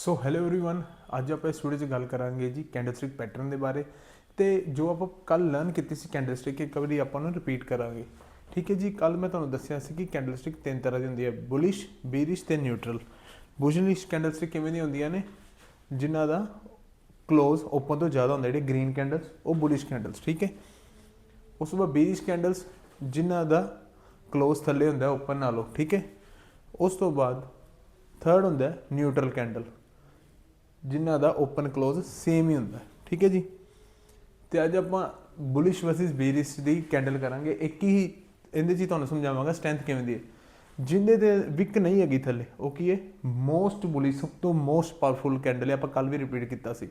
So hello everyone ਅੱਜ ਆਪਾਂ ਇਸ ਵੀਡੀਓ 'ਚ ਗੱਲ ਕਰਾਂਗੇ ਜੀ ਕੈਂਡਲਸਟਿਕ ਪੈਟਰਨ ਦੇ ਬਾਰੇ ਤੇ ਜੋ ਆਪਾਂ ਕੱਲ ਲਰਨ ਕੀਤੀ ਸੀ ਕੈਂਡਲਸਟਿਕ ਇੱਕ ਵਾਰੀ ਆਪਾਂ ਨੂੰ ਰਿਪੀਟ ਕਰਾਂਗੇ। ਠੀਕ ਹੈ ਜੀ ਕੱਲ ਮੈਂ ਤੁਹਾਨੂੰ ਦੱਸਿਆ ਸੀ ਕਿ ਕੈਂਡਲਸਟਿਕ ਤਿੰਨ ਤਰ੍ਹਾਂ ਦੀ ਹੁੰਦੀ ਹੈ ਬੁਲਿਸ਼ ਬੀਰਿਸ਼ ਤੇ ਨਿਊਟਰਲ ਬੁਲਿਸ਼ ਕੈਂਡਲਸਟਿਕ ਕਿਵੇਂ ਦੀ ਹੁੰਦੀਆਂ ਨੇ? ਜਿਨ੍ਹਾਂ ਦਾ ਕਲੋਜ਼ ਓਪਨ ਤੋਂ ਜ਼ਿਆਦਾ ਹੁੰਦਾ, ਜਿਹੜੇ ਗ੍ਰੀਨ ਕੈਂਡਲਸ ਉਹ ਬੁਲਿਸ਼ ਕੈਂਡਲਸ ਠੀਕ ਹੈ? ਉਸ ਤੋਂ ਬਾਅਦ ਬੀਰਿਸ਼ ਕੈਂਡਲਸ ਜਿਨ੍ਹਾਂ ਦਾ ਕਲੋਜ਼ ਥੱਲੇ ਹੁੰਦਾ ਓਪਨ ਨਾਲੋਂ, ਠੀਕ ਹੈ? ਉਸ ਤੋਂ ਬਾਅਦ ਥਰਡ ਹੁੰਦਾ ਨਿਊਟਰਲ ਕੈਂਡਲ ਜਿਨ੍ਹਾਂ ਦਾ ਓਪਨ ক্লোਜ਼ ਸੇਮ ਹੀ ਹੁੰਦਾ। ਠੀਕ ਹੈ ਜੀ? ਤੇ ਅੱਜ ਆਪਾਂ ਬੁਲਿਸ਼ ਵਰਸਸ ਬੀਰਿਸ਼ ਦੀ ਕੈਂਡਲ ਕਰਾਂਗੇ। ਇੱਕ ਹੀ ਇਹਦੇ 'ਚ ਹੀ ਤੁਹਾਨੂੰ ਸਮਝਾਵਾਂਗਾ ਸਟਰੈਂਥ ਕਿਵੇਂ ਦੀ ਹੈ। ਜਿੰਦੇ ਤੇ ਵਿਕ ਨਹੀਂ ਹੈਗੀ ਥੱਲੇ, ਉਹ ਕੀ ਹੈ? ਮੋਸਟ ਬੁਲਿਸ਼ ਸਭ ਤੋਂ ਮੋਸਟ ਪਾਵਰਫੁਲ ਕੈਂਡਲ ਹੈ। ਆਪਾਂ ਕੱਲ ਵੀ ਰਿਪੀਟ ਕੀਤਾ ਸੀ।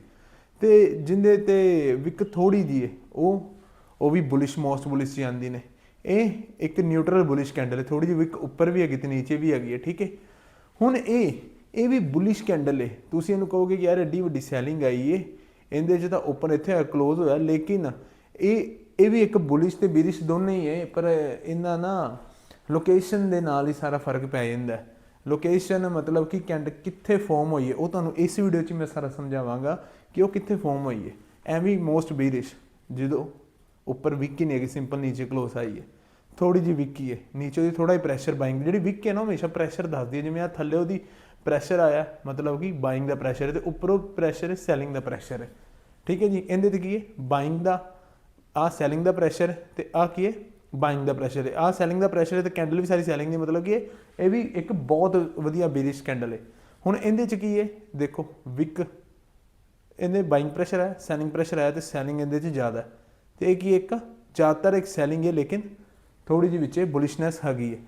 ਤੇ ਜਿੰਦੇ ਤੇ ਵਿਕ ਥੋੜੀ ਜੀ ਹੈ, ਉਹ ਉਹ ਵੀ ਬੁਲਿਸ਼ ਮੋਸਟ ਬੁਲਿਸ਼ ਚ ਆਉਂਦੀ ਨੇ। ਇਹ ਇੱਕ ਨਿਊਟਰਲ ਬੁਲਿਸ਼ ਕੈਂਡਲ ਹੈ। ਥੋੜੀ ਜਿਹੀ ਵਿਕ ਉੱਪਰ ਵੀ ਹੈਗੀ ਤੇ ਨੀਚੇ ਵੀ ਹੈਗੀ ਹੈ। ਠੀਕ ਹੈ? ਹੁਣ ਇਹ ਇਹ ਵੀ ਬੁਲਿਸ਼ ਕੈਂਡਲ ਏ। ਤੁਸੀਂ ਇਹਨੂੰ ਕਹੋਗੇ ਕਿ ਯਾਰ ਐਡੀ ਵੱਡੀ ਸੈਲਿੰਗ ਆਈ ਏ। ਇਹਦੇ 'ਚ ਤਾਂ ਉੱਪਰ ਇੱਥੇ ਆ ক্লোਜ਼ ਹੋਇਆ। ਲੇਕਿਨ ਇਹ ਇਹ ਵੀ ਇੱਕ ਬੁਲਿਸ਼ ਤੇ ਬਿਰਿਸ਼ ਦੋਨੇ ਹੀ ਹੈ ਪਰ ਇਹਨਾਂ ਨਾ ਲੋਕੇਸ਼ਨ ਦੇ ਨਾਲ ਹੀ ਸਾਰਾ ਫ਼ਰਕ ਪੈ ਜਾਂਦਾ ਹੈ। ਲੋਕੇਸ਼ਨ ਮਤਲਬ ਕਿ ਕੈਂਡਲ ਕਿੱਥੇ ਫਾਰਮ ਹੋਈ ਹੈ ਉਹ ਤੁਹਾਨੂੰ ਇਸ ਵੀਡੀਓ 'ਚ ਮੈਂ ਸਾਰਾ ਸਮਝਾਵਾਂਗਾ ਕਿ ਉਹ ਕਿੱਥੇ ਫਾਰਮ ਹੋਈ ਹੈ ਐਵੇਂ ਮੋਸਟ ਬੀਰਿਸ਼ ਜਦੋਂ ਉੱਪਰ ਵਿਕੀ ਨਹੀਂ ਹੈਗੀ ਸਿੰਪਲ ਨੀਚੇ ਕਲੋਸ ਆਈ ਹੈ ਥੋੜੀ ਜੀ ਵਿਕੀ ਹੈ ਨੀਚੇ ਦੀ ਥੋੜਾ ਹੀ ਪ੍ਰੈਸ਼ਰ ਬਾਇੰਗ ਜਿਹੜੀ ਵਿਕ ਹੈ ਨਾ ਹਮੇਸ਼ਾ ਪ੍ਰੈਸ਼ਰ ਦੱਸਦੀ ਹੈ। ਜਿਵੇਂ ਆ ਥੱਲੇ ਉਹਦੀ ਪ੍ਰੈਸ਼ਰ ਆਇਆ, ਮਤਲਬ ਕਿ ਬਾਇੰਗ ਦਾ ਪ੍ਰੈਸ਼ਰ ਹੈ ਤੇ ਉੱਪਰੋਂ ਪ੍ਰੈਸ਼ਰ ਹੈ ਸੈਲਿੰਗ ਦਾ ਪ੍ਰੈਸ਼ਰ ਹੈ। ਠੀਕ ਹੈ ਜੀ, ਇਹਦੇ ਤੇ ਕੀ ਹੈ? ਬਾਇੰਗ ਦਾ ਆ ਸੈਲਿੰਗ ਦਾ ਪ੍ਰੈਸ਼ਰ ਤੇ ਆ ਕੀ ਹੈ? ਬਾਇੰਗ ਦਾ ਪ੍ਰੈਸ਼ਰ ਹੈ। ਆ ਸੈਲਿੰਗ ਦਾ ਪ੍ਰੈਸ਼ਰ ਹੈ ਤੇ ਕੈਂਡਲ ਵੀ ਸਾਰੀ ਸੈਲਿੰਗ ਦੀ, ਮਤਲਬ ਕਿ ਇਹ ਵੀ ਇੱਕ ਬਹੁਤ ਵਧੀਆ ਬੇਰਿਸ਼ ਕੈਂਡਲ ਹੈ। ਹੁਣ ਇਹਦੇ ਚ ਕੀ ਹੈ? ਦੇਖੋ ਵਿਕ ਇਹਦੇ ਬਾਇੰਗ ਪ੍ਰੈਸ਼ਰ ਹੈ ਸੈਲਿੰਗ ਪ੍ਰੈਸ਼ਰ ਆਇਆ ਤੇ ਸੈਲਿੰਗ ਇਹਦੇ ਚ ਜ਼ਿਆਦਾ ਹੈ। ਤੇ ਇਹ ਕੀ ਇੱਕ? ਜ਼ਿਆਦਾਤਰ ਇੱਕ ਸੈਲਿੰਗ ਹੈ, ਲੇਕਿਨ ਥੋੜੀ ਜਿਹੀ ਵਿੱਚ ਬੁਲਿਸ਼ਨੈਸ ਹੈਗੀ ਹੈ।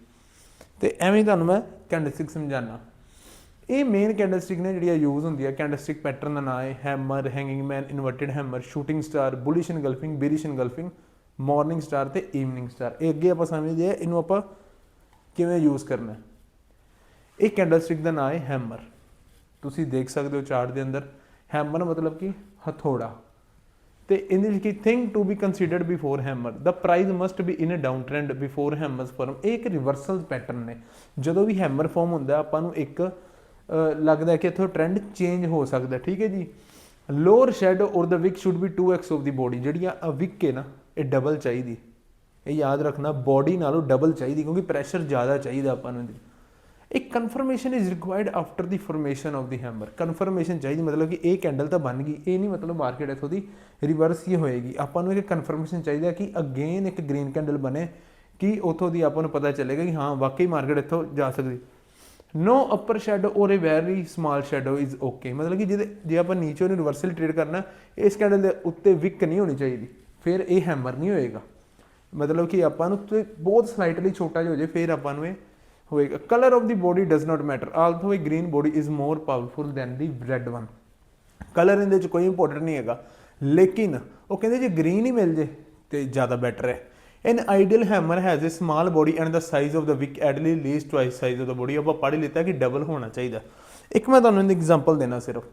ਤੇ ਐਵੇਂ ਤੁਹਾਨੂੰ ਮੈਂ ਕੈਂਡਲਸਟਿਕ ਸਮਝਾਣਾ ਇਹ ਮੇਨ ਕੈਂਡਲਸਟਿਕ ਨੇ ਜਿਹੜੀਆਂ ਯੂਜ਼ ਹੁੰਦੀ ਹੈ ਕੈਂਡਲਸਟਿਕ ਪੈਟਰਨ ਦਾ ਨਾਮ ਹੈ hammer hanging man inverted hammer shooting star bullish engulfing bearish engulfing morning star ਤੇ ਈਵਨਿੰਗ ਸਟਾਰ ਇਹ ਅੱਗੇ ਆਪਾਂ ਸਮਝਦੇ ਹਾਂ, ਇਹਨੂੰ ਆਪਾਂ ਕਿਵੇਂ ਯੂਜ਼ ਕਰਨਾ ਹੈ? ਇਹ ਕੈਂਡਲਸਟਿਕ ਦਾ ਨਾਮ ਹੈ ਹੈਮਰ ਤੁਸੀਂ ਦੇਖ ਸਕਦੇ ਹੋ ਚਾਰਟ ਦੇ ਅੰਦਰ ਹੈਮਰ ਮਤਲਬ ਕਿ? ਹਥੌੜਾ। ਤੇ ਇਹਦੇ ਵਿੱਚ ਕੀ thing to be considered before hammer the price must be in a down trend before hammers form ਇਹ ਇੱਕ ਰਿਵਰਸਲ ਪੈਟਰਨ ਨੇ। ਜਦੋਂ ਵੀ ਹੈਮਰ ਫਾਰਮ ਹੁੰਦਾ, ਆਪਾਂ ਨੂੰ ਇੱਕ ਲੱਗਦਾ ਕਿ ਇੱਥੋਂ ਟ੍ਰੈਂਡ ਚੇਂਜ ਹੋ ਸਕਦਾ ਠੀਕ ਹੈ ਜੀ? Lower shadow or the wick should be 2x of the body ਜਿਹੜੀਆਂ ਆ ਵਿਕ ਹੈ ਨਾ, ਇਹ ਡਬਲ ਚਾਹੀਦੀ। ਇਹ ਯਾਦ ਰੱਖਣਾ ਬੋਡੀ ਨਾਲੋਂ ਡਬਲ ਚਾਹੀਦੀ, ਕਿਉਂਕਿ ਪ੍ਰੈਸ਼ਰ ਜ਼ਿਆਦਾ ਚਾਹੀਦਾ ਆਪਾਂ ਨੂੰ ਇਹਦੇ। ਇੱਕ confirmation is required after the formation of the hammer confirmation ਚਾਹੀਦੀ, ਮਤਲਬ ਕਿ ਇਹ ਕੈਂਡਲ ਤਾਂ ਬਣ ਗਈ, ਇਹ ਨਹੀਂ ਮਤਲਬ ਮਾਰਕੀਟ ਇਥੋਂ ਦੀ ਰਿਵਰਸ ਹੀ ਹੋਏਗੀ। ਆਪਾਂ ਨੂੰ ਇੱਕ ਕਨਫਰਮੇਸ਼ਨ ਚਾਹੀਦਾ ਕਿ ਅਗੇਨ ਇੱਕ ਗ੍ਰੀਨ ਕੈਂਡਲ ਬਣੇ, ਕਿ ਉਥੋਂ ਦੀ ਆਪਾਂ ਨੂੰ ਪਤਾ ਚੱਲੇਗਾ ਕਿ ਹਾਂ, ਵਾਕਈ ਮਾਰਕੀਟ ਇੱਥੋਂ ਜਾ ਸਕਦੀ। No upper shadow or a very small shadow is okay ਮਤਲਬ ਕਿ ਜਿਹਦੇ ਜੇ ਆਪਾਂ ਨੀਚੇ ਨੂੰ ਰਿਵਰਸਲ ਟ੍ਰੇਡ ਕਰਨਾ, ਇਸ ਕੈਂਡਲ ਦੇ ਉੱਤੇ ਵਿਕ ਨਹੀਂ ਹੋਣੀ ਚਾਹੀਦੀ। ਫਿਰ ਇਹ ਹੈਮਰ ਨਹੀਂ ਹੋਏਗਾ। ਮਤਲਬ ਕਿ ਆਪਾਂ ਨੂੰ ਬਹੁਤ ਸਲਾਈਟਲੀ ਛੋਟਾ ਜਿਹਾ ਹੋ ਜੇ ਫਿਰ ਆਪਾਂ ਨੂੰ ਇਹ ਹੋਏਗਾ। Colour of the body does not matter although a green body is more powerful than the red one colour ਇਹਦੇ ਚ ਕੋਈ ਇੰਪੋਰਟੈਂਟ ਨਹੀਂ ਹੈਗਾ। ਲੇਕਿਨ ਉਹ ਕਹਿੰਦੇ ਜੇ ਗ੍ਰੀਨ ਹੀ ਮਿਲ ਜੇ, ਤੇ ਜ਼ਿਆਦਾ ਬੈਟਰ ਹੈ। An ideal hammer has a small body and the size of the wick at least twice size of the body ਆਪਾਂ ਪੜ੍ਹ ਲਿੱਤਾ ਕਿ ਡਬਲ ਹੋਣਾ ਚਾਹੀਦਾ। ਇੱਕ ਮੈਂ ਤੁਹਾਨੂੰ ਇਹਦੀ ਐਗਜ਼ਾਮਪਲ ਦੇਣਾ ਸਿਰਫ।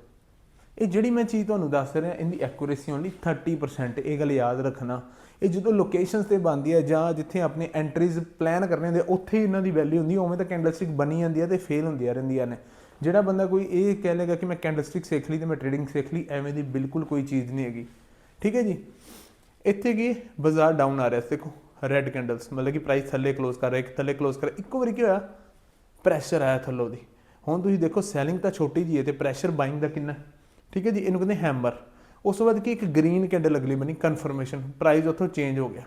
ਇਹ ਜਿਹੜੀ ਮੈਂ ਚੀਜ਼ ਤੁਹਾਨੂੰ ਦੱਸ ਰਿਹਾ ਇਹਦੀ ਐਕੂਰੇਸੀ ਓਨਲੀ 30% ਇਹ ਗੱਲ ਯਾਦ ਰੱਖਣਾ। ਇਹ ਜਦੋਂ ਲੋਕੇਸ਼ਨਸ ਤੇ ਬਣਦੀ ਹੈ ਜਾਂ ਜਿੱਥੇ ਆਪਣੇ ਐਂਟਰੀਜ਼ ਪਲਾਨ ਕਰਨੇ ਹੁੰਦੇ ਆ, ਉੱਥੇ ਹੀ ਇਹਨਾਂ ਦੀ ਵੈਲਿਊ ਹੁੰਦੀ ਉਵੇਂ ਤਾਂ ਕੈਂਡਲਸਟਿਕ ਬਣੀ ਜਾਂਦੀ ਹੈ ਤੇ ਫੇਲ ਹੁੰਦੀਆਂ ਰਹਿੰਦੀਆਂ ਨੇ। ਜਿਹੜਾ ਬੰਦਾ ਕੋਈ ਇਹ ਕਹਿ ਲੇਗਾ ਕਿ ਮੈਂ ਕੈਂਡਲਸਟਿਕ ਸਿੱਖ ਲਈ ਤੇ ਮੈਂ ਟ੍ਰੇਡਿੰਗ ਸਿੱਖ ਲਈ ਐਵੇਂ ਦੀ ਬਿਲਕੁਲ ਕੋਈ ਚੀਜ਼ ਨਹੀਂ ਹੈਗੀ। ਠੀਕ ਹੈ ਜੀ? ਇੱਥੇ ਕੀ ਬਾਜ਼ਾਰ ਡਾਊਨ ਆ ਰਿਹਾ ਸੀ, ਦੇਖੋ ਰੈੱਡ ਕੈਂਡਲਸ ਮਤਲਬ ਕਿ ਪ੍ਰਾਈਸ ਥੱਲੇ ਕਲੋਜ਼ ਕਰ ਰਿਹਾ, ਇੱਕ ਥੱਲੇ ਕਲੋਜ਼ ਕਰ ਰਿਹਾ। ਇੱਕੋ ਵਾਰੀ ਕੀ ਹੋਇਆ? ਪ੍ਰੈਸ਼ਰ ਆਇਆ ਥੱਲੋਂ ਦੀ। ਹੁਣ ਤੁਸੀਂ ਦੇਖੋ ਸੈਲਿੰਗ ਤਾਂ ਛੋਟੀ ਜੀ ਹੈ ਤੇ ਪ੍ਰੈਸ਼ਰ ਬਾਇੰਗ ਦਾ ਕਿੰਨਾ ਠੀਕ ਹੈ ਜੀ, ਇਹਨੂੰ ਕਹਿੰਦੇ ਹੈਮਰ ਉਸ ਤੋਂ ਬਾਅਦ ਕੀ ਇੱਕ ਗ੍ਰੀਨ ਕੈਂਡਲ ਅਗਲੀ ਬਣੀ ਕਨਫਰਮੇਸ਼ਨ ਪ੍ਰਾਈਸ ਉੱਥੋਂ ਚੇਂਜ ਹੋ ਗਿਆ।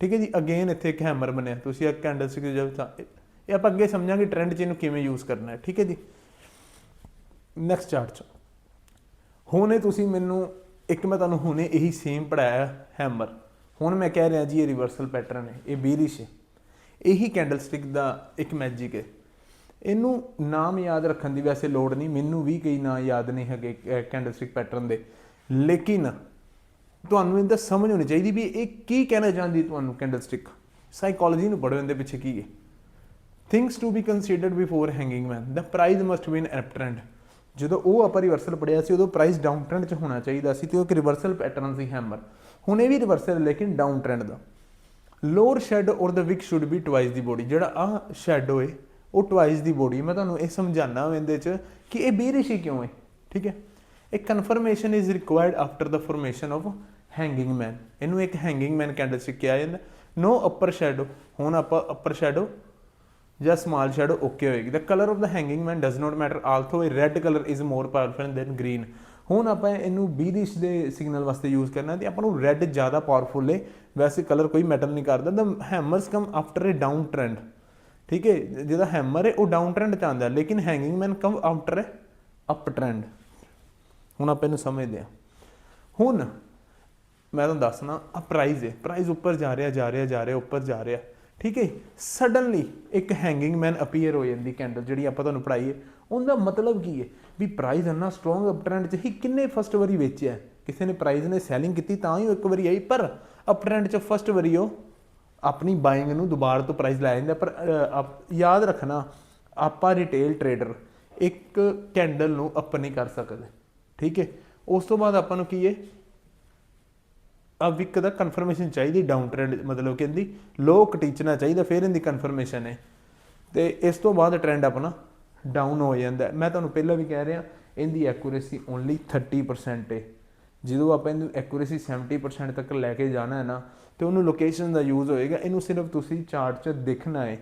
ਠੀਕ ਹੈ ਜੀ ਅਗੇਨ ਇੱਥੇ ਇੱਕ ਹੈਮਰ ਬਣਿਆ। ਤੁਸੀਂ ਇਹ ਕੈਂਡਲ ਸਿੱਖ ਜਬ ਤਾਂ ਇਹ ਆਪਾਂ ਅੱਗੇ ਸਮਝਾਂਗੇ ਟ੍ਰੈਂਡ ਚ ਇਹਨੂੰ ਕਿਵੇਂ ਯੂਜ਼ ਕਰਨਾ ਹੈ। ਠੀਕ ਹੈ ਜੀ। ਨੈਕਸਟ ਚਾਰਟ ਚ। ਹੁਣੇ ਤੁਸੀਂ ਮੈਨੂੰ ਇੱਕ ਮੈਂ ਤੁਹਾਨੂੰ ਹੁਣੇ ਇਹੀ ਸੇਮ ਪੜਾਇਆ ਹੈਮਰ ਹੁਣ ਮੈਂ ਕਹਿ ਰਿਹਾ ਜੀ ਇਹ ਰਿਵਰਸਲ ਪੈਟਰਨ ਹੈ, ਇਹ ਬੀਰਿਸ਼ ਹੈ। ਇਹੀ ਕੈਂਡਲਸਟਿਕ ਦਾ ਇੱਕ ਮੈਜਿਕ ਹੈ। ਇਹਨੂੰ ਨਾਮ ਯਾਦ ਰੱਖਣ ਦੀ ਵੈਸੇ ਲੋੜ ਨਹੀਂ, ਮੈਨੂੰ ਵੀ ਕਈ ਨਾਂ ਯਾਦ ਨਹੀਂ ਹੈਗੇ ਕੈਂਡਲਸਟਿਕ ਪੈਟਰਨ ਦੇ। ਲੇਕਿਨ ਤੁਹਾਨੂੰ ਇਹਦਾ ਸਮਝ ਹੋਣੀ ਚਾਹੀਦੀ ਵੀ ਇਹ ਕੀ ਕਹਿਣਾ ਚਾਹੁੰਦੀ ਤੁਹਾਨੂੰ ਕੈਂਡਲਸਟਿਕ ਸਾਈਕੋਲੋਜੀ ਨੂੰ ਪੜ੍ਹੋ ਇਹਦੇ ਪਿੱਛੇ ਕੀ ਹੈ। Things to be considered before hanging man the price must be in up trend ਜਦੋਂ ਉਹ ਆਪਾਂ ਰਿਵਰਸਲ ਪੜਿਆ ਸੀ, ਉਦੋਂ ਪ੍ਰਾਈਸ ਡਾਊਨ ਟ੍ਰੈਂਡ 'ਚ ਹੋਣਾ ਚਾਹੀਦਾ ਸੀ ਤੇ ਉਹ ਇੱਕ ਰਿਵਰਸਲ ਪੈਟਰਨ ਸੀ ਹੈਮਰ ਹੁਣ ਇਹ ਵੀ ਰਿਵਰਸਲ ਲੇਕਿਨ down trend the. Lower shadow or the wick should be twice the body ਜਿਹੜਾ ਆ ਸ਼ੈਡੋ ਏ ਉਹ ਟਵਾਈਸ ਦੀ ਬੋਡੀ ਮੈਂ ਤੁਹਾਨੂੰ ਇਹ ਸਮਝਾਣਾ ਇਹਦੇ 'ਚ ਕਿ ਇਹ ਬੇਰਿਸ਼ੀ ਕਿਉਂ ਏ ਠੀਕ ਹੈ? ਇਹ confirmation is required after the formation of hanging man ਇਹਨੂੰ ਇੱਕ ਹੈਂਗਿੰਗ ਮੈਨ ਕੈਂਡਲਸਟਿਕ ਕਿਹਾ ਜਾਂਦਾ। ਨੋ ਅਪਰ ਸ਼ੈਡੋ ਹੁਣ ਆਪਾਂ ਅਪਰ ਸ਼ੈਡੋ ਜਾਂ ਸਮਾਲ ਸ਼ੈਡੋ ਓਕੇ ਹੋਏਗੀ। The colour of the hanging man does not matter although a red colour is more powerful than green ਹੁਣ ਆਪਾਂ ਇਹਨੂੰ ਬੀਰਿਸ਼ ਦੇ ਸਿਗਨਲ ਵਾਸਤੇ ਯੂਜ਼ ਕਰਨਾ ਤੇ ਆਪਾਂ ਨੂੰ ਰੈੱਡ ਜ਼ਿਆਦਾ ਪਾਵਰਫੁਲ ਹੈ ਵੈਸੇ ਕਲਰ ਕੋਈ ਮੈਟਰ ਨਹੀਂ ਕਰਦਾ। The hammers come after a down trend ਠੀਕ ਹੈ ਜਿਹਦਾ ਹੈਮਰ ਹੈ ਉਹ ਡਾਊਨ ਟ੍ਰੈਂਡ ਚ ਆਉਂਦਾ। ਲੇਕਿਨ hanging man come after a up trend ਹੁਣ ਆਪਾਂ ਇਹਨੂੰ ਸਮਝਦੇ ਹਾਂ। ਹੁਣ ਮੈਂ ਤੁਹਾਨੂੰ ਦੱਸਣਾ ਆ ਪ੍ਰਾਈਸ ਹੈ ਪ੍ਰਾਈਸ ਉੱਪਰ ਜਾ ਰਿਹਾ ਜਾ ਰਿਹਾ ਜਾ ਰਿਹਾ, ਉੱਪਰ ਜਾ ਰਿਹਾ। ਠੀਕ ਹੈ ਸਡਨਲੀ ਇੱਕ ਹੈਂਗਿੰਗ ਮੈਨ ਅਪੀਅਰ ਹੋ ਜਾਂਦੀ ਕੈਂਡਲ ਜਿਹੜੀ ਆਪਾਂ ਤੁਹਾਨੂੰ ਪੜਾਈ ਹੈ। ਉਹਦਾ ਮਤਲਬ ਕੀ ਹੈ? ਵੀ ਪ੍ਰਾਈਸ ਇੰਨਾ ਸਟਰੋਂਗ ਅਪਟ੍ਰੈਂਡ 'ਚ ਹੀ ਕਿੰਨੇ ਫਸਟ ਵਾਰੀ ਵੇਚਿਆ ਕਿਸੇ ਨੇ ਪ੍ਰਾਈਸ ਨੇ ਸੈਲਿੰਗ ਕੀਤੀ ਤਾਂ ਹੀ ਉਹ ਇੱਕ ਵਾਰੀ ਆਈ, ਪਰ ਅਪਟ੍ਰੈਂਡ 'ਚ ਫਸਟ ਵਾਰੀ ਉਹ ਆਪਣੀ ਬਾਇੰਗ ਨੂੰ ਦੁਬਾਰਾ ਤੋਂ ਪ੍ਰਾਈਸ ਲੈ ਜਾਂਦਾ। ਪਰ ਆਪ- ਯਾਦ ਰੱਖਣਾ, ਆਪਾਂ ਰਿਟੇਲ ਟਰੇਡਰ ਇੱਕ ਕੈਂਡਲ ਨੂੰ ਅਪ ਨਹੀਂ ਕਰ ਸਕਦੇ। ਠੀਕ ਹੈ, ਉਸ ਤੋਂ ਬਾਅਦ ਆਪਾਂ ਨੂੰ ਕੀ ਹੈ? ਆ ਵਿਕ ਦਾ ਕਨਫਰਮੇਸ਼ਨ ਚਾਹੀਦੀ ਡਾਊਨ ਟ੍ਰੈਂਡ ਮਤਲਬ ਕਿ ਇਹਦੀ ਲੋ ਕਟੀਚਣਾ ਚਾਹੀਦਾ ਫਿਰ ਇਹਦੀ ਕਨਫਰਮੇਸ਼ਨ ਹੈ ਤੇ ਇਸ ਤੋਂ ਬਾਅਦ ਟ੍ਰੈਂਡ ਆਪਣਾ ਡਾਊਨ ਹੋ ਜਾਂਦਾ ਮੈਂ ਤੁਹਾਨੂੰ ਪਹਿਲਾਂ ਵੀ ਕਹਿ ਰਿਹਾ ਇਹਦੀ ਐਕੂਰੇਸੀ ਓਨਲੀ 30% ਹੈ ਜਦੋਂ ਆਪਾਂ ਇਹਨੂੰ ਐਕੂਰੇਸੀ 70% ਤੱਕ ਲੈ ਕੇ ਜਾਣਾ ਹੈ ਨਾ ਤੇ ਉਹਨੂੰ ਲੋਕੇਸ਼ਨ ਦਾ ਯੂਜ਼ ਹੋਏਗਾ ਇਹਨੂੰ ਸਿਰਫ ਤੁਸੀਂ ਚਾਰਟ 'ਚ ਦੇਖਣਾ ਹੈ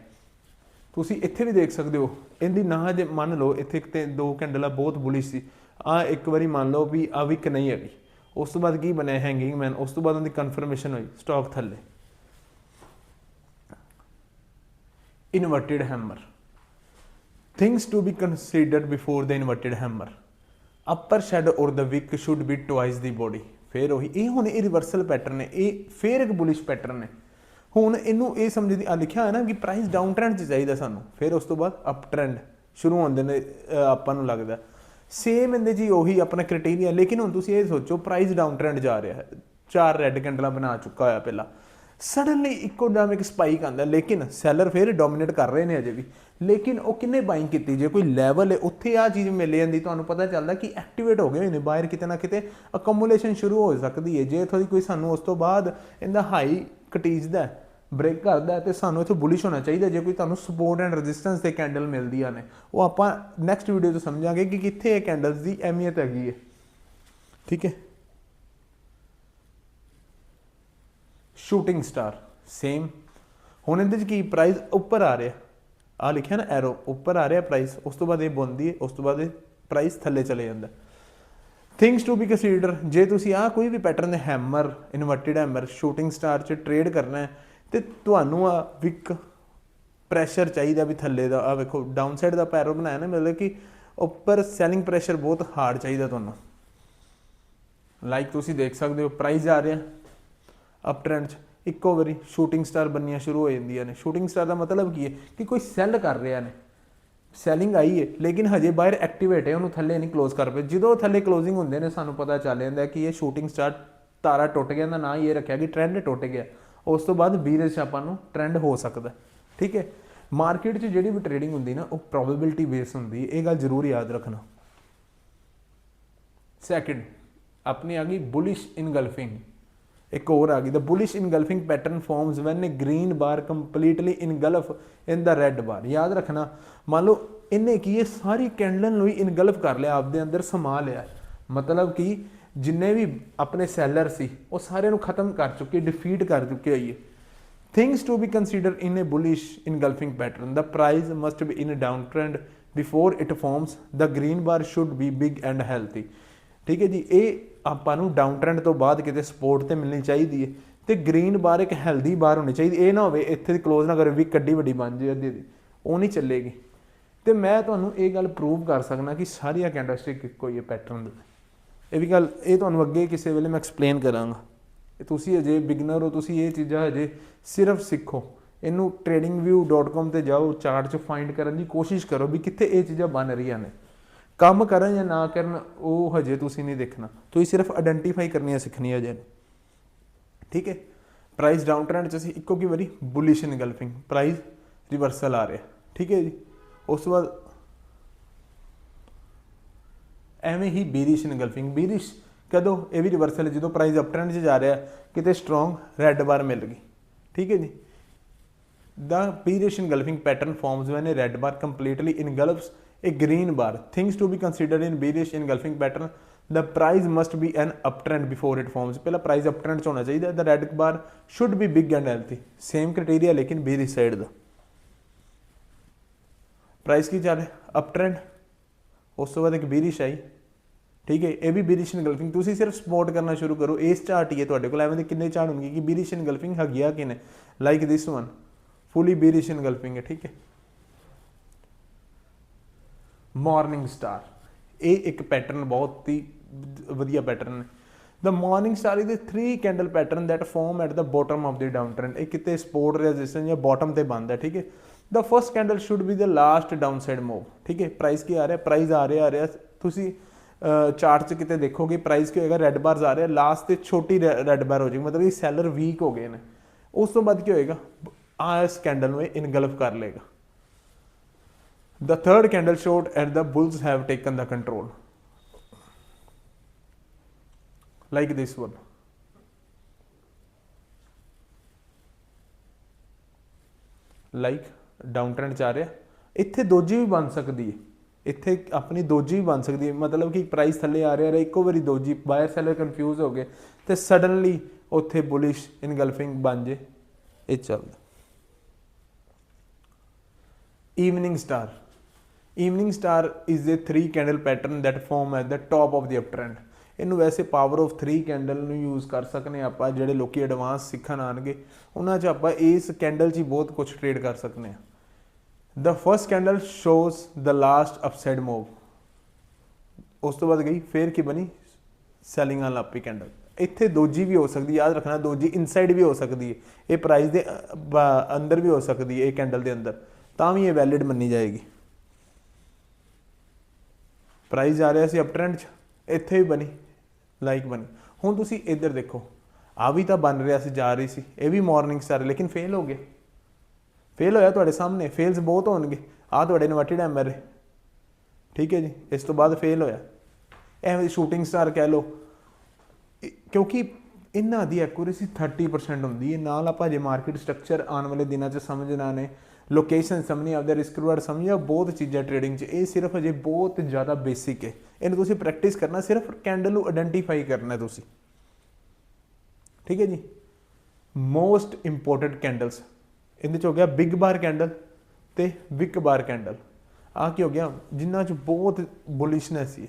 ਤੁਸੀਂ ਇੱਥੇ ਵੀ ਦੇਖ ਸਕਦੇ ਹੋ ਇਹਦੀ ਨਾ ਜੇ ਮੰਨ ਲਓ ਇੱਥੇ ਇੱਕ ਤੇ ਦੋ ਕੈਂਡਲਾਂ ਬਹੁਤ ਬੁਲਿਸ਼ ਸੀ ਆ ਇੱਕ ਵਾਰੀ ਮੰਨ ਲਓ ਵੀ ਆ ਵਿਕ ਨਹੀਂ ਹੈਗੀ ਉਸ ਤੋਂ ਬਾਅਦ ਕੀ ਬਣਿਆ ਹੈਂਗਿੰਗ ਮੈਨ ਉਸ ਤੋਂ ਬਾਅਦ ਉਹਦੀ ਕਨਫਰਮੇਸ਼ਨ ਹੋਈ ਸਟਾਕ ਥੱਲੇ। Inverted hammer things to be considered before the inverted hammer upper shadow or the wick should be twice the body ਫੇਰ ਉਹੀ, ਇਹ ਹੁਣ ਇਹ ਰਿਵਰਸਲ ਪੈਟਰਨ ਹੈ ਇਹ ਫੇਰ ਇੱਕ ਬੁਲਿਸ਼ ਪੈਟਰਨ ਹੈ ਹੁਣ ਇਹਨੂੰ ਇਹ ਸਮਝ ਦੀ ਲਿਖਿਆ ਹੈ ਨਾ ਕਿ ਪ੍ਰਾਈਸ ਡਾਊਨ ਟ੍ਰੈਂਡ 'ਚ ਚਾਹੀਦਾ ਸਾਨੂੰ। ਫਿਰ ਉਸ ਤੋਂ ਬਾਅਦ ਅਪ ਟ੍ਰੈਂਡ ਸ਼ੁਰੂ ਹੁੰਦੇ ਨੇ ਆਪਾਂ ਨੂੰ ਲੱਗਦਾ। ਸੇਮ ਇਹਦੇ ਜੀ ਉਹੀ ਆਪਣਾ ਕ੍ਰਾਈਟੇਰੀਆ ਲੇਕਿਨ ਹੁਣ ਤੁਸੀਂ ਇਹ ਸੋਚੋ ਪ੍ਰਾਈਸ ਡਾਊਨ ਟ੍ਰੈਂਡ ਜਾ ਰਿਹਾ ਹੈ। ਚਾਰ ਰੈੱਡ ਕੈਂਡਲਾਂ ਬਣਾ ਚੁੱਕਾ ਹੋਇਆ ਪਹਿਲਾਂ। ਸਡਨਲੀ ਇੱਕੋ ਦਮ ਇੱਕ ਸਪਾਈਕ ਆਂਦਾ ਲੇਕਿਨ ਸੈਲਰ ਫਿਰ ਡੋਮੀਨੇਟ ਕਰ ਰਹੇ ਨੇ ਅਜੇ ਵੀ। ਲੇਕਿਨ ਉਹ ਕਿੰਨੇ ਬਾਇੰਗ ਕੀਤੀ? ਜੇ ਕੋਈ ਲੈਵਲ ਹੈ, ਉੱਥੇ ਆ ਚੀਜ਼ ਮਿਲ ਜਾਂਦੀ, ਤੁਹਾਨੂੰ ਪਤਾ ਚੱਲਦਾ ਕਿ ਐਕਟੀਵੇਟ ਹੋ ਗਏ ਹੋਏ ਨੇ ਬਾਹਰ ਕਿਤੇ ਨਾ ਕਿਤੇ ਅਕਮੂਲੇਸ਼ਨ ਸ਼ੁਰੂ ਹੋ ਸਕਦੀ ਹੈ। ਜੇ ਥੋੜੀ ਕੋਈ ਸਾਨੂੰ ਉਸ ਤੋਂ ਬਾਅਦ ਇਹਦਾ ਹਾਈ ਕਟੀਜਦਾ ਬ੍ਰੇਕ ਕਰਦਾ ਹੈ ਤੇ ਸਾਨੂੰ ਇੱਥੇ ਬੁਲਿਸ਼ ਹੋਣਾ ਚਾਹੀਦਾ ਜੇ ਕੋਈ ਤੁਹਾਨੂੰ ਸਪੋਰਟ ਐਂਡ ਰੈਜ਼ਿਸਟੈਂਸ ਤੇ ਕੈਂਡਲ ਮਿਲਦੀਆਂ ਨੇ, ਉਹ ਆਪਾਂ ਨੈਕਸਟ ਵੀਡੀਓ 'ਚ ਸਮਝਾਂਗੇ ਕਿ ਕਿੱਥੇ ਇਹ ਕੈਂਡਲਸ ਦੀ ਅਹਿਮੀਅਤ ਹੈਗੀ ਹੈ। ਠੀਕ ਹੈ? ਸ਼ੂਟਿੰਗ ਸਟਾਰ ਸੇਮ ਹੁਣ ਇਹਦੇ ਚ ਕੀ ਪ੍ਰਾਈਸ ਉੱਪਰ ਆ ਰਿਹਾ? ਆ ਲਿਖਿਆ ਨਾ ਐਰੋ ਉੱਪਰ ਆ ਰਿਹਾ ਪ੍ਰਾਈਸ ਉਸ ਤੋਂ ਬਾਅਦ ਇਹ ਬੁੰਦੀ ਹੈ, ਉਸ ਤੋਂ ਬਾਅਦ ਇਹ ਪ੍ਰਾਈਸ ਥੱਲੇ ਚਲੇ ਜਾਂਦਾ ਥਿੰਗਸ ਟੂ ਬੀ ਕੰਸੀਡਰ ਜੇ ਤੁਸੀਂ ਆ ਕੋਈ ਵੀ ਪੈਟਰਨ ਦੇ hammer inverted hammer shooting star ਚ ਟ੍ਰੇਡ ਕਰਨਾ ਹੈ ਤੇ ਤੁਹਾਨੂੰ ਆ ਵਿਕ ਪ੍ਰੈਸ਼ਰ ਚਾਹੀਦਾ ਵੀ ਥੱਲੇ ਦਾ ਆ ਵੇਖੋ ਡਾਊਨ ਸਾਈਡ ਦਾ ਪੈਰੋ ਬਣਾਇਆ ਨਾ, ਮਤਲਬ ਕਿ ਉੱਪਰ ਸੈਲਿੰਗ ਪ੍ਰੈਸ਼ਰ ਬਹੁਤ ਹਾਰਡ ਚਾਹੀਦਾ ਤੁਹਾਨੂੰ। ਲਾਈਕ ਤੁਸੀਂ ਦੇਖ ਸਕਦੇ ਹੋ ਪ੍ਰਾਈਸ ਆ ਰਿਹਾ ਅਪ ਟ੍ਰੈਂਡ 'ਚ। ਇੱਕੋ ਵਾਰੀ ਸ਼ੂਟਿੰਗ ਸਟਾਰ ਬਣਨੀਆਂ ਸ਼ੁਰੂ ਹੋ ਜਾਂਦੀਆਂ ਨੇ। ਸ਼ੂਟਿੰਗ ਸਟਾਰ ਦਾ ਮਤਲਬ ਕੀ ਹੈ ਕਿ ਕੋਈ ਸੈਲ ਕਰ ਰਿਹਾ ਨੇ। ਸੈਲਿੰਗ ਆਈ ਹੈ ਲੇਕਿਨ ਹਜੇ ਬਾਹਰ ਐਕਟੀਵੇਟ ਹੈ, ਉਹਨੂੰ ਥੱਲੇ ਨਹੀਂ ক্লোਜ਼ ਕਰ ਪਏ। ਜਦੋਂ ਥੱਲੇ ਕਲੋਜ਼ਿੰਗ ਹੁੰਦੇ ਨੇ, ਸਾਨੂੰ ਪਤਾ ਚੱਲ ਜਾਂਦਾ ਕਿ ਇਹ ਸ਼ੂਟਿੰਗ ਸਟਾਰ ਤਾਰਾ ਟੁੱਟ ਗਿਆ ਦਾ ਨਾਂ ਇਹ ਰੱਖਿਆ, ਕਿ ਟ੍ਰੈਂਡ ਟੁੱਟ ਗਿਆ। ਉਸ ਤੋਂ ਬਾਅਦ ਬੀਰਜ ਆਪਾਂ ਨੂੰ ਟ੍ਰੈਂਡ ਹੋ ਸਕਦਾ ਠੀਕ ਹੈ? ਮਾਰਕੀਟ 'ਚ ਜਿਹੜੀ ਵੀ ਟ੍ਰੇਡਿੰਗ ਹੁੰਦੀ ਨਾ, ਉਹ ਪ੍ਰੋਬੇਬਿਲਿਟੀ ਬੇਸ ਹੁੰਦੀ ਇਹ ਗੱਲ ਜ਼ਰੂਰ ਯਾਦ ਰੱਖਣਾ। ਸੈਕਿੰਡ ਆਪਣੀ ਆ ਗਈ ਬੁਲਿਸ਼ ਇਨਗਲਫਿੰਗ ਇੱਕ ਹੋਰ ਆ ਗਈ the bullish engulfing pattern forms when a green bar completely engulf in the red bar ਯਾਦ ਰੱਖਣਾ, ਮੰਨ ਲਓ ਇਹਨੇ ਕੀ ਇਹ ਸਾਰੀ ਕੈਂਡਲ ਨੂੰ ਹੀ ਇਨਗਲਫ ਕਰ ਲਿਆ, ਆਪਦੇ ਅੰਦਰ ਸਮਾ ਲਿਆ। ਮਤਲਬ ਕਿ ਜਿੰਨੇ ਵੀ ਆਪਣੇ ਸੈਲਰ ਸੀ, ਉਹ ਸਾਰਿਆਂ ਨੂੰ ਖਤਮ ਕਰ ਚੁੱਕੇ ਡਿਫੀਟ ਕਰ ਚੁੱਕੇ ਹੋਈਏ things things to be considered in a bullish pattern the the must be in in down downtrend before it forms. The green bar should be big and healthy ਠੀਕ ਹੈ ਜੀ, ਇਹ ਆਪਾਂ ਨੂੰ ਡਾਊਨ ਟ੍ਰੈਂਡ ਤੋਂ ਬਾਅਦ ਕਿਤੇ ਸਪੋਰਟ ਤੇ ਮਿਲਣੀ ਚਾਹੀਦੀ ਹੈ। ਤੇ ਗ੍ਰੀਨ ਬਾਰ ਇੱਕ ਹੈਲਦੀ ਬਾਰ ਹੋਣੀ ਚਾਹੀਦੀ। ਇਹ ਨਾ ਹੋਵੇ, ਇੱਥੇ ਦੀ ক্লোਜ਼ ਨਾ ਕਰੇ, ਵੀ ਕੱਡੀ ਵੱਡੀ ਬਣ ਜੇ ਅੱਧੀ ਦੀ ਉਹ ਨਹੀਂ ਚੱਲੇਗੀ। ਤੇ ਮੈਂ ਤੁਹਾਨੂੰ ਇਹ ਗੱਲ ਪ੍ਰੂਵ ਕਰ ਸਕਦਾ ਕਿ ਸਾਰੀਆਂ ਕੈਂਡਲਸਟਿਕ ਇੱਕੋ ਹੀ ਹੈ ਪੈਟਰਨ ਦੇ ਇਹ ਵੀ ਗੱਲ, ਇਹ ਤੁਹਾਨੂੰ ਅੱਗੇ ਕਿਸੇ ਵੇਲੇ ਮੈਂ ਐਕਸਪਲੇਨ ਕਰਾਂਗਾ। ਇਹ ਤੁਸੀਂ ਅਜੇ ਬਿਗਨਰ ਹੋ, ਤੁਸੀਂ ਇਹ ਚੀਜ਼ਾਂ ਹਜੇ ਸਿਰਫ ਸਿੱਖੋ। ਇਹਨੂੰ tradingview.com ਤੇ ਜਾਓ ਚਾਰਟ 'ਚ ਫਾਈਂਡ ਕਰਨ ਦੀ ਕੋਸ਼ਿਸ਼ ਕਰੋ ਵੀ ਕਿੱਥੇ ਇਹ ਚੀਜ਼ਾਂ ਬਣ ਰਹੀਆਂ ਨੇ। ਕੰਮ ਕਰਨ ਜਾਂ ਨਾ ਕਰਨ, ਉਹ ਹਜੇ ਤੁਸੀਂ ਨਹੀਂ ਦੇਖਣਾ। ਤੁਸੀਂ ਸਿਰਫ ਆਇਡੈਂਟੀਫਾਈ ਕਰਨੀਆਂ ਸਿੱਖਣੀਆਂ ਹਜੇ ਠੀਕ ਹੈ? ਪ੍ਰਾਈਸ ਡਾਊਨ ਟ੍ਰੈਂਡ 'ਚ ਅਸੀਂ ਇੱਕੋ ਕੀ ਵਾਰੀ ਬੁਲਿਸ਼ ਇਨਗਲਫਿੰਗ ਪ੍ਰਾਈਸ ਰਿਵਰਸਲ ਆ ਰਿਹਾ। ਠੀਕ ਹੈ ਜੀ? ਉਸ ਤੋਂ ਬਾਅਦ ਐਵੇਂ ਹੀ ਬੀਰਿਸ਼ ਇਨਗਲਫਿੰਗ ਬੀਰਿਸ਼ ਕਦੋਂ ਇਹ ਵੀ ਰਿਵਰਸਲ ਜਦੋਂ ਪ੍ਰਾਈਸ ਅਪ ਟ੍ਰੈਂਡ 'ਚ ਜਾ ਰਿਹਾ ਕਿਤੇ ਸਟਰੋਂਗ ਰੈੱਡ ਬਾਰ ਮਿਲ ਗਈ ਠੀਕ ਹੈ ਜੀ The bearish engulfing pattern forms when a red bar completely engulfs a green bar. Things to be considered in bearish engulfing pattern. The price must be an uptrend before it forms. ਪਹਿਲਾ price uptrend ਚ ਹੋਣਾ ਚਾਹੀਦਾ the red bar should be big and healthy. Same criteria ਲੇਕਿਨ bearish side ਦਾ price ਕੀ ਚੱਲ ਰਿਹਾ uptrend ਉਸ ਤੋਂ ਬਾਅਦ ਇੱਕ bearish ਆਈ। ਠੀਕ ਹੈ, ਇਹ ਵੀ bearish engulfing, ਤੁਸੀਂ ਸਿਰਫ ਸਪੋਰਟ ਕਰਨਾ ਸ਼ੁਰੂ ਕਰੋ ਇਸ ਚਾਰਟ ਹੀ ਹੈ ਤੁਹਾਡੇ ਕੋਲ, ਐਵੇਂ ਦੇ ਕਿੰਨੇ ਚਾਰਟ ਹੋਣਗੇ ਕਿ bearish engulfing ਹੈਗੀ ਆ like this one, fully bearish engulfing ਹੈ, ਠੀਕ ਹੈ। ਮਾਰਨਿੰਗ ਸਟਾਰ ਇਹ ਇੱਕ ਪੈਟਰਨ ਬਹੁਤ ਹੀ ਵਧੀਆ ਪੈਟਰਨ ਹੈ। The morning star is a 3 candle pattern that form at the bottom of the downtrend, ਇਹ ਕਿਤੇ ਸਪੋਰਟ ਰੈਜ਼ਿਸਟੈਂਸ ਜਾਂ ਬਾਟਮ ਤੇ ਬੰਦ ਹੈ, ਠੀਕ ਹੈ। The first candle should be the last downside move ਠੀਕ ਹੈ ਪ੍ਰਾਈਸ ਕੀ ਆ ਰਿਹਾ ਪ੍ਰਾਈਸ ਆ ਰਿਹਾ ਆ ਰਿਹਾ ਤੁਸੀਂ ਚਾਰਟ 'ਚ ਕਿਤੇ ਦੇਖੋਗੇ ਪ੍ਰਾਈਸ ਕੀ ਹੋਏਗਾ ਰੈੱਡ ਬਾਰਸ ਆ ਰਿਹਾ ਲਾਸਟ ਤੇ ਛੋਟੀ ਰੈੱਡ ਬਾਰ ਹੋ ਜਾਏਗੀ ਮਤਲਬ ਇਹ ਸੈਲਰ ਵੀਕ ਹੋ ਗਏ ਨੇ ਉਸ ਤੋਂ ਬਾਅਦ ਕੀ ਹੋਏਗਾ ਆ ਇਸ ਕੈਂਡਲ ਨੂੰ ਇਹ ਇਨਗਲਫ ਕਰ ਲੇਗਾ The third candle showed and the bulls have taken the control. Like this one. Like down downtrend ਚ ਆ ਰਿਹਾ। ਇੱਥੇ ਦੋਜੀ ਵੀ ਬਣ ਸਕਦੀ ਹੈ। ਇੱਥੇ ਆਪਣੀ ਦੋਜੀ ਵੀ ਬਣ ਸਕਦੀ ਹੈ। ਮਤਲਬ ਕਿ ਪ੍ਰਾਈਸ ਥੱਲੇ ਆ ਰਿਹਾ ਰਿਹਾ ਇੱਕੋ ਵਾਰੀ ਦੋਜੀ ਬਾਇਰ ਸੈਲਰ ਕਨਫਿਊਜ਼ ਹੋ ਗਏ ਤੇ ਸਡਨਲੀ ਉੱਥੇ ਬੁਲਿਸ਼ ਇਨਗਲਫਿੰਗ ਬਣ ਜੇ। ਇਹ ਚੱਲਦਾ। Evening star evening star is a three candle pattern that form at the top of the uptrend ਇਹਨੂੰ ਵੈਸੇ ਪਾਵਰ ਆਫ 3 ਕੈਂਡਲ ਨੂੰ ਯੂਜ਼ ਕਰ ਸਕਨੇ ਆ ਆਪਾਂ, ਜਿਹੜੇ ਲੋਕੀ ਐਡਵਾਂਸ ਸਿੱਖਣ ਆਣਗੇ ਉਹਨਾਂ 'ਚ ਆਪਾਂ ਇਸ ਕੈਂਡਲ 'ਚ ਹੀ ਬਹੁਤ ਕੁਝ ਟ੍ਰੇਡ ਕਰ ਸਕਨੇ ਆ the first candle shows the last upside move. ਉਸ ਤੋਂ ਬਾਅਦ ਗਈ, ਫੇਰ ਕੀ ਬਣੀ? ਸੈਲਿੰਗ ਵਾਲਾ ਆਪੀ ਕੈਂਡਲ ਇੱਥੇ ਦੋਜੀ ਵੀ ਹੋ ਸਕਦੀ ਯਾਦ ਰੱਖਣਾ ਦੋਜੀ ਇਨਸਾਈਡ ਵੀ ਹੋ ਸਕਦੀ ਹੈ। ਇਹ ਪ੍ਰਾਈਸ ਦੇ ਅੰਦਰ ਵੀ ਹੋ ਸਕਦੀ ਹੈ, ਇਹ ਕੈਂਡਲ ਦੇ ਅੰਦਰ। ਤਾਂ ਵੀ ਇਹ ਵੈਲਿਡ ਮੰਨੀ ਜਾਏਗੀ। ਪ੍ਰਾਈਸ ਆ ਰਿਹਾ ਸੀ ਅਪ ਟ੍ਰੈਂਡ 'ਚ, ਇੱਥੇ ਵੀ ਬਣੀ ਲਾਈਕ ਬਣੀ। ਹੁਣ ਤੁਸੀਂ ਇੱਧਰ ਦੇਖੋ ਆ ਵੀ ਤਾਂ ਬਣ ਰਿਹਾ ਸੀ, ਜਾ ਰਹੀ ਸੀ, ਇਹ ਵੀ ਮਾਰਨਿੰਗ ਸਟਾਰ ਲੇਕਿਨ ਫੇਲ ਹੋ ਗਿਆ। ਫੇਲ ਹੋਇਆ ਤੁਹਾਡੇ ਸਾਹਮਣੇ ਫੇਲਸ ਬਹੁਤ ਹੋਣਗੇ। ਆ ਤੁਹਾਡੇ ਇਨਵਰਟਡ ਐਮਰ ਹੈ ਠੀਕ ਹੈ ਜੀ, ਇਸ ਤੋਂ ਬਾਅਦ ਫੇਲ ਹੋਇਆ। ਐਵੇਂ ਸ਼ੂਟਿੰਗ ਸਟਾਰ ਕਹਿ ਲਓ। ਕਿਉਂਕਿ ਇਹਨਾਂ ਦੀ ਐਕੂਰੇਸੀ 30% ਹੁੰਦੀ ਹੈ। ਨਾਲ ਆਪਾਂ ਜੇ ਮਾਰਕੀਟ ਸਟਰਕਚਰ ਆਉਣ ਵਾਲੇ ਦਿਨਾਂ 'ਚ ਸਮਝਣਾ ਨੇ ਲੋਕੇਸ਼ਨ ਸਮਝਣੀ, ਆਪਦੇ ਰਿਸਕ ਰਿਵਾਰਡ ਸਮਝਿਆ ਬਹੁਤ ਚੀਜ਼ਾਂ ਟ੍ਰੇਡਿੰਗ 'ਚ। ਇਹ ਸਿਰਫ ਅਜੇ ਬਹੁਤ ਜ਼ਿਆਦਾ ਬੇਸਿਕ ਹੈ। ਇਹਨੂੰ ਤੁਸੀਂ ਪ੍ਰੈਕਟਿਸ ਕਰਨਾ, ਸਿਰਫ ਕੈਂਡਲ ਨੂੰ ਆਇਡੈਂਟੀਫਾਈ ਕਰਨਾ ਤੁਸੀਂ। ਠੀਕ ਹੈ ਜੀ। ਮੋਸਟ ਇੰਪੋਰਟੈਂਟ ਕੈਂਡਲਸ ਇਹਦੇ ਚ ਹੋ ਗਿਆ ਬਿਗ ਬਾਰ ਕੈਂਡਲ ਤੇ ਵਿਕ ਬਾਰ ਕੈਂਡਲ ਆ ਕੀ ਹੋ ਗਿਆ? ਜਿਨ੍ਹਾਂ ਚ ਬਹੁਤ ਬੁਲਿਸ਼ਨੈਸ ਹੈ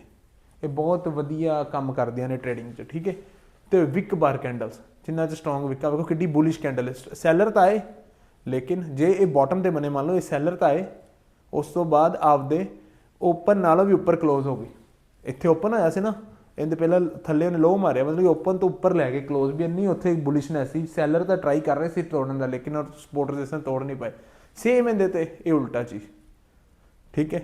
ਇਹ ਬਹੁਤ ਵਧੀਆ ਕੰਮ ਕਰਦੀਆਂ ਨੇ ਟ੍ਰੇਡਿੰਗ ਚ, ਠੀਕ ਹੈ? ਤੇ ਵਿਕ ਬਾਰ ਕੈਂਡਲਸ ਜਿਨ੍ਹਾਂ ਚ ਸਟਰੋਂਗ ਵਿਕਾ ਵੇਖੋ ਕਿੱਡੀ ਬੁਲਿਸ਼ ਕੈਂਡਲ ਹੈ। ਸੈਲਰ ਤਾਂ ਆਏ ਲੇਕਿਨ ਜੇ ਇਹ ਬਾਟਮ ਤੇ ਬਣੇ, ਮੰਨ ਲਓ ਇਹ ਸੈਲਰ ਤਾਂ ਆਏ ਉਸ ਤੋਂ ਬਾਅਦ ਆਪਦੇ ਓਪਨ ਨਾਲੋਂ ਵੀ ਉੱਪਰ ক্লোਜ਼ ਹੋ ਗਈ। ਇੱਥੇ ਓਪਨ ਹੋਇਆ ਸੀ ਨਾ ਇਹਦੇ ਪਹਿਲਾਂ ਥੱਲੇ ਉਹਨੇ ਲੋ ਮਾਰਿਆ, ਮਤਲਬ ਕਿ ਓਪਨ ਤੋਂ ਉੱਪਰ ਲੈ ਕੇ ক্লোਜ਼ ਵੀ ਨਹੀਂ ਉੱਥੇ ਬੁਲਿਸ਼ਨੈਸ ਸੀ। ਸੈਲਰ ਤਾਂ ਟਰਾਈ ਕਰ ਰਹੇ ਸੀ ਤੋੜਨ ਦਾ, ਲੇਕਿਨ ਉਹ ਸਪੋਰਟਰਸ ਇਸ ਨੇ ਤੋੜ ਨਹੀਂ ਪਾਏ। ਸੇਮ ਇਹਦੇ ਤੇ, ਇਹ ਉਲਟਾ ਚੀਜ਼ ਠੀਕ ਹੈ?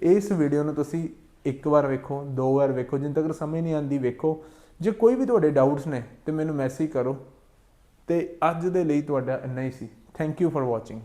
ਇਸ ਵੀਡੀਓ ਨੂੰ ਤੁਸੀਂ ਇੱਕ ਵਾਰ ਵੇਖੋ, ਦੋ ਵਾਰ ਵੇਖੋ, ਜਿੰਨ ਤੱਕ ਸਮਝ ਨਹੀਂ ਆਂਦੀ ਵੇਖੋ। ਜੇ ਕੋਈ ਵੀ ਤੁਹਾਡੇ ਡਾਊਟਸ ਨੇ, ਤੇ ਮੈਨੂੰ ਮੈਸੇਜ ਕਰੋ। ਤੇ ਅੱਜ ਦੇ ਲਈ ਤੁਹਾਡਾ ਇੰਨਾ ਹੀ ਸੀ। Thank you for watching